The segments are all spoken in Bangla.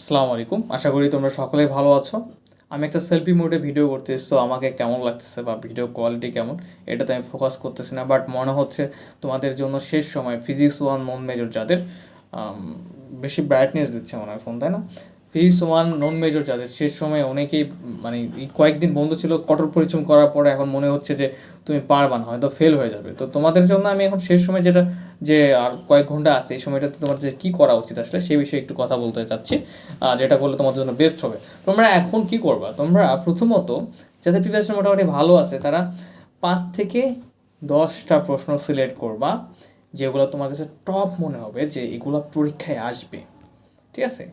আসসালামু আলাইকুম। আশা করি তোমরা সকলেই ভালো আছো। আমি একটা সেলফি মোডে ভিডিও করতেছি, তো আমাকে কেমন লাগতেছে বা ভিডিও কোয়ালিটি কেমন, এটাতে আমি ফোকাস করতেছি না। বাট মনে হচ্ছে তোমাদের জন্য শেষ সময় ফিজিক্স ওয়ান নন মেজর যাদের বেশি ব্রাইটনেস দিচ্ছে মনে হয় ফোন তাই না? ফিজিক্স ওয়ান নন মেজর যাদের, শেষ সময় অনেকেই মানে কয়েকদিন বন্ধ ছিল, কঠোর পরিশ্রম করার পরে এখন মনে হচ্ছে যে তুমি পারবা না, হয়তো ফেল হয়ে যাবে। তো তোমাদের জন্য আমি এখন শেষ সময় যেটা যে আর কয়েক ঘণ্টা আছে, এই সময়টাতে তোমার যে কী করা উচিত আসলে, সেই বিষয়ে একটু কথা বলতে চাচ্ছি যেটা করলে তোমাদের জন্য বেস্ট হবে। তোমরা এখন কি করবা? তোমরা প্রথমত, যাদের প্রিপারেশন মোটামুটি ভালো আছে, তারা পাঁচ থেকে দশটা প্রশ্ন সিলেক্ট করবা, যেগুলো তোমার কাছে টপ মনে হবে যে এগুলো পরীক্ষায় আসবে। ঠিক আছে?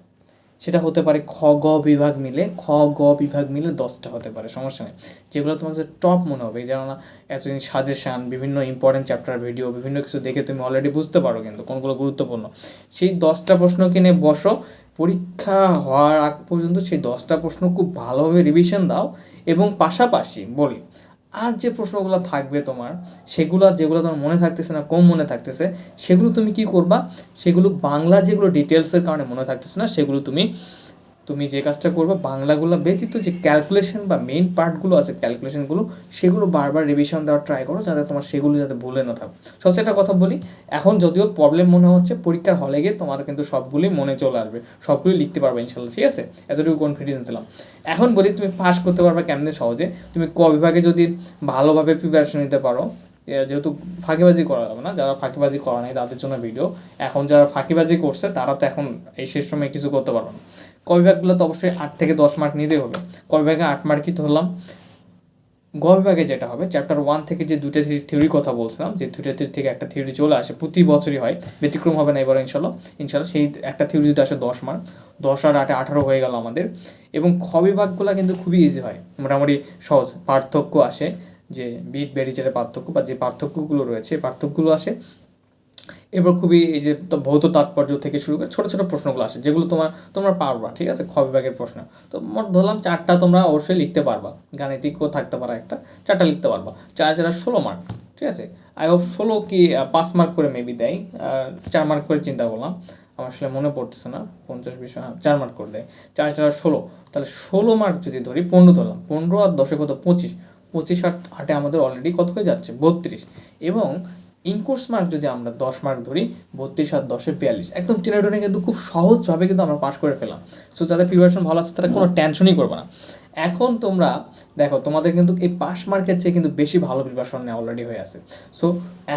সেটা হতে পারে খ, গ বিভাগ মিলে, খ, গ বিভাগ মিলে দশটা হতে পারে, সমস্যা নেই। যেগুলো তোমার কাছে টপ মনে হবে যেন না, এতদিন সাজেশান বিভিন্ন ইম্পর্টেন্ট চ্যাপ্টার ভিডিও বিভিন্ন কিছু দেখে তুমি অলরেডি বুঝতে পারো কিন্তু কোনগুলো গুরুত্বপূর্ণ। সেই দশটা প্রশ্ন কিনে বসো, পরীক্ষা হওয়ার আগ পর্যন্ত সেই দশটা প্রশ্ন খুব ভালোভাবে রিভিশন দাও এবং পাশাপাশি বলি আর যে প্রশ্নগুলো থাকবে তোমার, সেগুলো যেগুলো তোমার মনে থাকতেছে না, কম মনে থাকতেছে, সেগুলো তুমি কি করবা? সেগুলো বাংলা যেগুলো ডিটেলসের কারণে মনে থাকতেছে না, সেগুলো তুমি তুমি যে কাজটা করবে, বাংলাগুলো ব্যতীত যে ক্যালকুলেশন বা মেইন পার্টগুলো আছে ক্যালকুলেশনগুলো সেগুলো বারবার রিভিশন দেওয়ার ট্রাই করো যাতে তোমার সেগুলো যাতে ভুলে না থাকো। সবচেয়ে একটা কথা বলি, এখন যদিও প্রবলেম মনে হচ্ছে, পরীক্ষার হলে গিয়ে তোমার কিন্তু সবগুলোই মনে চলে আসবে, সবগুলোই লিখতে পারবে ইনশাল্লাহ, ঠিক আছে? এতটুকু কনফিডেন্স দিলাম। এখন বলি তুমি পাস করতে পারবে কেমনে সহজে? তুমি ক বিভাগে যদি ভালোভাবে প্রিপারেশন নিতে পারো যেহেতু ফাঁকিবাজি করা যাবে না, যারা ফাঁকিবাজি করা নাই তাদের জন্য ভিডিও এখন যারা ফাঁকিবাজি করছে, তারা তো এখন এই শেষ সময় কিছু করতে পারবে না। ক বিভাগগুলো তো অবশ্যই আট থেকে দশ মার্ক নিতেই হবে। ক বিভাগে আট মার্কই ধরলাম। গ বিভাগে যেটা হবে চ্যাপ্টার ওয়ান থেকে যে দুটো থিওরি কথা বলছিলাম, যে দুটো থিওরি থেকে একটা থিওরি চলে আসে, প্রতি বছরই হয়, ব্যতিক্রম হবে না এবার ইনশাল্লাহ। ইনশাল্লাহ সেই একটা থিওরি যদি আসে দশ মার্ক দশ আর আটে আঠারো হয়ে গেল আমাদের। এবং খ বিভাগগুলো কিন্তু খুবই ইজি হয়, মোটামুটি সহজ, পার্থক্য আসে। যে বিট বেরিচের পার্থক্য বা যে পার্থক্যগুলো রয়েছে পার্থক্যগুলো আসে। এবার খুবই এই যে ভৌত তাৎপর্য থেকে শুরু করে ছোটো ছোটো প্রশ্নগুলো আসে, যেগুলো তোমার, তোমরা পারবা, ঠিক আছে? খ বিভাগের প্রশ্ন। তো মোট ধরলাম চারটা তোমরা অবশ্যই লিখতে পারবা। গাণিতিকও থাকতে পারা একটা, চারটা লিখতে পারবা। চার চার ষোলো মার্ক ঠিক আছে? আই হোপ ষোলো কি পাঁচ মার্ক করে মেবি দেয় চার মার্ক করে চিন্তা করলাম। আমার আসলে মনে পড়তেছে না, পঞ্চাশ বিষয় হ্যাঁ চার মার্ক করে দেয়। চার চার ষোলো, তাহলে ষোলো মার্ক যদি ধরি, পনেরো ধরলাম। পনেরো আর দশে কত? পঁচিশ। পঁচিশ আট আটে আমাদের অলরেডি কত হয়ে যাচ্ছে? বত্রিশ। এবং ইনকোর্স মার্ক যদি আমরা দশ মার্ক ধরি বত্রিশ আর দশে বিয়াল্লিশ। একদম টেনে টেনে কিন্তু খুব সহজভাবে কিন্তু আমরা পাস করে ফেলাম সো যাদের প্রিপারেশন ভালো আছে তারা কোনো টেনশনই করবে না। এখন তোমরা, দেখো, তোমাদের কিন্তু এই পাস মার্কের চেয়ে কিন্তু বেশি ভালো প্রিপারেশন নেওয়া অলরেডি হয়ে আছে। সো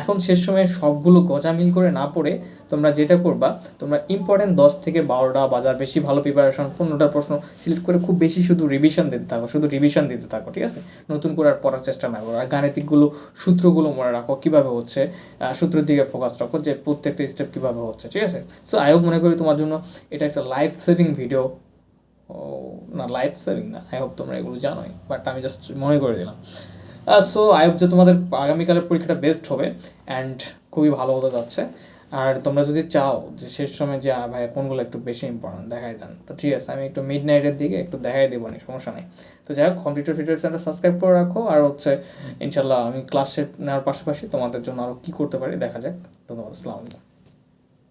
এখন শেষ সময়ে সবগুলো গজামিল করে না পড়ে তোমরা যেটা করবা, তোমরা ইম্পর্টেন্ট দশ থেকে বারোটা বাজার বেশি ভালো প্রিপারেশন পনেরোটা প্রশ্ন সিলেক্ট করে খুব বেশি শুধু রিভিশন দিতে থাকো, শুধু রিভিশন দিতে থাকো, ঠিক আছে? নতুন করে আর পড়ার চেষ্টা না করো। আর গাণিতিকগুলো, সূত্রগুলো মনে রাখো কীভাবে হচ্ছে সূত্রের দিকে ফোকাস রাখো যে প্রত্যেকটা স্টেপ কীভাবে হচ্ছে, ঠিক আছে? সো হোপ মনে করি তোমার জন্য এটা একটা লাইফ সেভিং ভিডিও না লাইফ সেভিং না আই হোপ তোমরা এগুলো জানোই বাট আমি জাস্ট মনে করে দিলাম। সো আই হোপ যে তোমাদের আগামীকালের পরীক্ষাটা বেস্ট হবে অ্যান্ড খুবই ভালো হতে যাচ্ছে। আর তোমরা যদি চাও যে শেষ সময় যে ভাই কোনগুলো একটু বেশি ইম্পর্টেন্ট দেখাই দেন, তো ঠিক আছে, আমি একটু মিড নাইটের দিকে একটু দেখাই দেবো নি সমস্যা নেই। তো যাই হোক কম্পিউটার ফিটার চ্যানেল সাবস্ক্রাইব করে রাখো, আর হচ্ছে ইনশাল্লাহ আমি ক্লাস নেওয়ার পাশাপাশি তোমাদের জন্য আরও কী করতে পারি দেখা যাক। ধন্যবাদ, আসসালামু আলাইকুম।